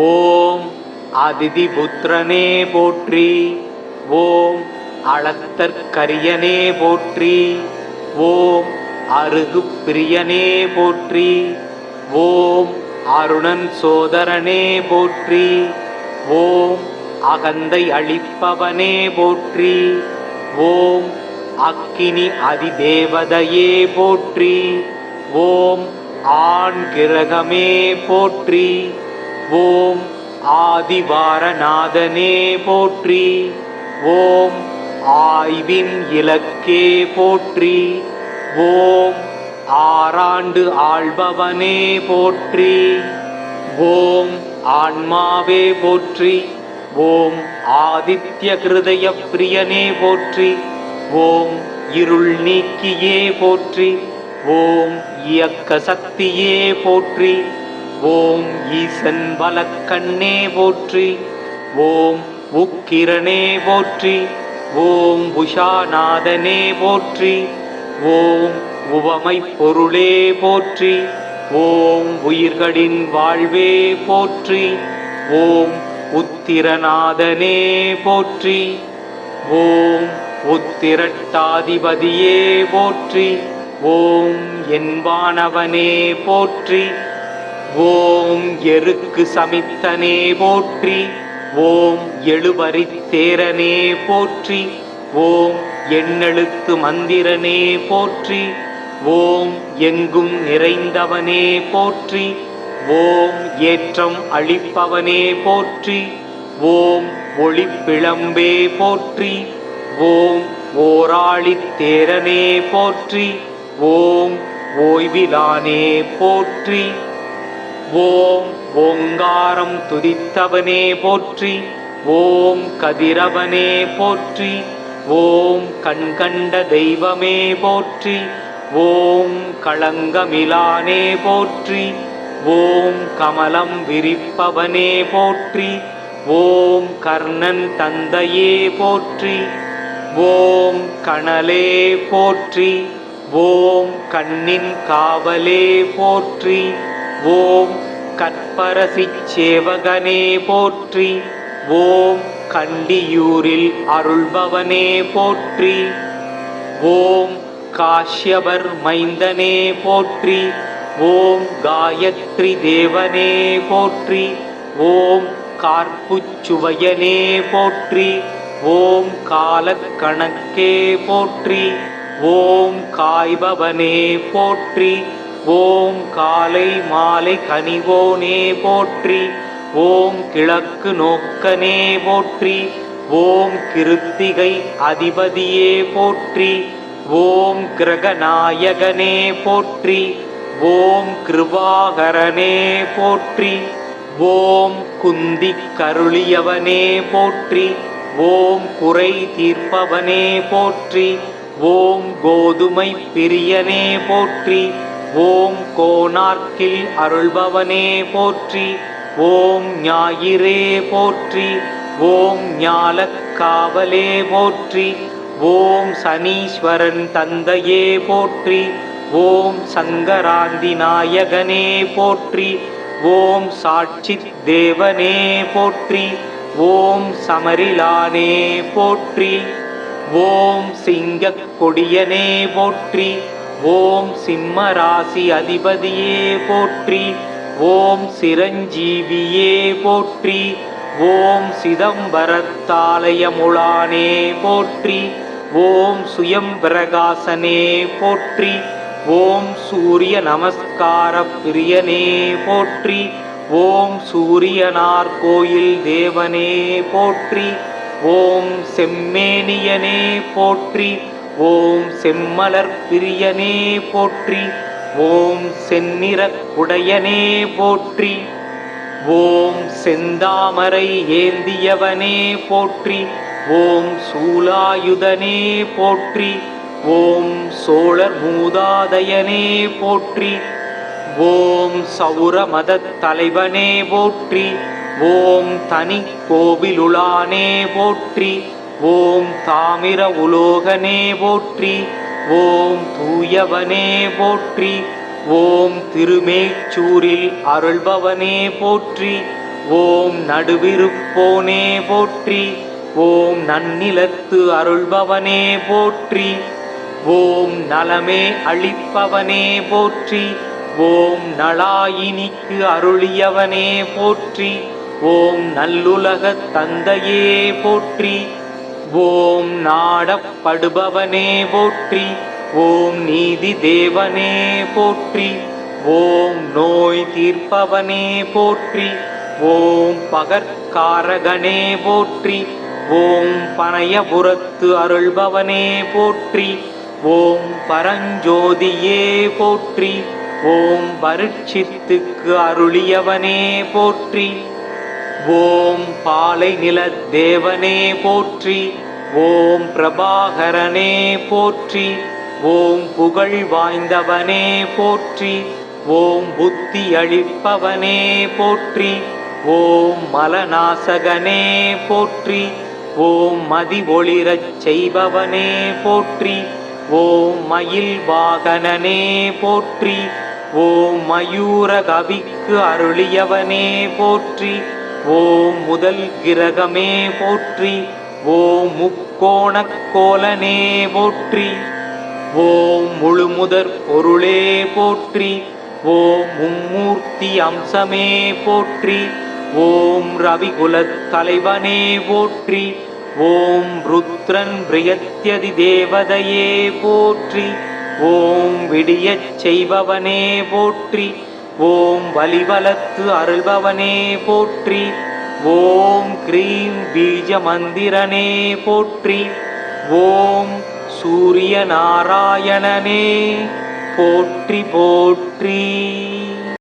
ஓம் அதிதி புத்திரனே போற்றி ஓம் அளத்தற்கரியனே போற்றி ஓம் அருகு பிரியனே போற்றி ஓம் அருணன் சோதரனே போற்றி ஓம் அகந்தை அழிப்பவனே போற்றி ஓம் அக்கினி அதிதேவதையே போற்றி ஓம் ஆண் கிரகமே போற்றி ஓம் ஆதிவாரநாதனே போற்றி. ஓம் ஆய்வின் இலக்கே போற்றி. ஓம் ஆறாண்டு ஆள்பவனே போற்றி. ஓம் ஆன்மாவே போற்றி. ஓம் ஆதித்ய கிருதய பிரியனே போற்றி. ஓம் இருள் நீக்கியே போற்றி. ஓம் இயக்க சக்தியே போற்றி. ஓம் ஈசன் வலக்கண்ணே போற்றி ஓம் உக்கிரனே போற்றி ஓம் உஷாநாதனே போற்றி ஓம் உவமை பொருளே போற்றி ஓம் உயிர்களின் வாழ்வே போற்றி ஓம் உத்திரநாதனே போற்றி ஓம் உத்திரட்டாதிபதியே போற்றி ஓம் என்பானவனே போற்றி ஓம் எருக்கு சமித்தனே போற்றி ஓம் எழுவரி தேரனே போற்றி ஓம் எண்ணெழுத்து மந்திரனே போற்றி ஓம் எங்கும் நிறைந்தவனே போற்றி ஓம் ஏற்றம் அளிப்பவனே போற்றி ஓம் ஒளிப்பிளம்பே போற்றி ஓம் ஓராளித் தேரனே போற்றி ஓம் ஓய்விலானே போற்றி. ஓம் ஓங்காரம் துதித்தவனே போற்றி ஓம் கதிரவனே போற்றி ஓம் கண்கண்ட தெய்வமே போற்றி ஓம் களங்கமிலானே போற்றி ஓம் கமலம் விரிப்பவனே போற்றி ஓம் கர்ணன் தந்தையே போற்றி ஓம் கணலே போற்றி ஓம் கண்ணின் காவலே போற்றி ஓம் கற்பரசிச் சேவகனே போற்றி. ஓம் கண்டியூரில் அருள்பவனே போற்றி. ஓம் காஷ்யபர் மைந்தனே போற்றி. ஓம் காயத்ரி தேவனே போற்றி. ஓம் கார்ப்புச்சுவையனே போற்றி. ஓம் காலக்கணக்கே போற்றி. ஓம் காய்பவனே போற்றி. ஓம் காலை மாலை கனிவோனே போற்றி ஓம் கிழக்கு நோக்கனே போற்றி ஓம் கிருத்திகை அதிபதியே போற்றி ஓம் கிரகநாயகனே போற்றி ஓம் கிருபாகரனே போற்றி ஓம் குந்தி கருளியவனே போற்றி ஓம் குறை தீர்ப்பவனே போற்றி ஓம் கோதுமை பிரியனே போற்றி ஓம் கோனார்க்கில் அருள்பவனே போற்றி ஓம் ஞாயிறே போற்றி ஓம் ஞாலக்காவலே போற்றி ஓம் சனீஸ்வரன் தந்தையே போற்றி ஓம் சங்கராந்தி நாயகனே போற்றி ஓம் சாட்சி தேவனே போற்றி ஓம் சமரிலானே போற்றி ஓம் சிங்கக் கொடியனே போற்றி ஓம் சிம்ம ராசி அதிபதியே போற்றி ஓம் சிரஞ்சீவியே போற்றி ஓம் சிதம்பரத்தாலயமுளானே போற்றி ஓம் சுயம் பிரகாசனே போற்றி ஓம் சூரிய நமஸ்கார பிரியனே போற்றி ஓம் சூரியனார் கோயில் தேவனே போற்றி ஓம் செம்மேனியனே போற்றி ஓம் செம்மலர் பிரியனே போற்றி ஓம் செந்நிற குடையனே போற்றி ஓம் செந்தாமரை ஏந்தியவனே போற்றி ஓம் சூலாயுதனே போற்றி ஓம் சோழர் மூதாதையனே போற்றி ஓம் சௌர தலைவனே போற்றி ஓம் தனி கோவிலுளானே போற்றி ஓம் தாமிர உலோகனே போற்றி ஓம் தூயவனே போற்றி ஓம் திருமேச்சூரில் அருள்பவனே போற்றி ஓம் நடுவிருப்போனே போற்றி ஓம் நன்னிலத்து அருள்பவனே போற்றி ஓம் நலமே அளிப்பவனே போற்றி ஓம் நளாயினிக்கு அருளியவனே போற்றி ஓம் நல்லுலகத் தந்தையே போற்றி ஓம் நாடப்படுபவனே போற்றி ஓம் நீதி தேவனே போற்றி ஓம் நோய் தீர்ப்பவனே போற்றி ஓம் பகற்காரகனே போற்றி ஓம் பனையபுரத்து அருள்பவனே போற்றி ஓம் பரஞ்சோதியே போற்றி ஓம் பரீட்சித்துக்கு அருளியவனே போற்றி. ஓம் பாலை நில தேவனே போற்றி ஓம் பிரபாகரனே போற்றி ஓம் புகழ் வாய்ந்தவனே போற்றி ஓம் புத்தி அளிப்பவனே போற்றி ஓம் மலநாசகனே போற்றி ஓம் மதி ஒளிரச் செய்பவனே போற்றி ஓம் மயில் வாகனனே போற்றி ஓம் மயூர கவிக்கு அருளியவனே போற்றி ஓம் முதல் கிரகமே போற்றி ஓம் முக்கோணக் கோலனே போற்றி ஓம் முழுமுதற் பொருளே போற்றி ஓம் மும்மூர்த்தி அம்சமே போற்றி ஓம் ரவிகுலத் தலைவனே போற்றி ஓம் ருத்ரன் பிரியத்யதி தேவதையே போற்றி ஓம் விடியச் செய்பவனே போற்றி ஓம் வலிவலத்து அருள்பவனே போற்றி. ஓம் கிரீம் பீஜ மந்திரனே போற்றி. ஓம் சூரிய நாராயணனே போற்றி போற்றி.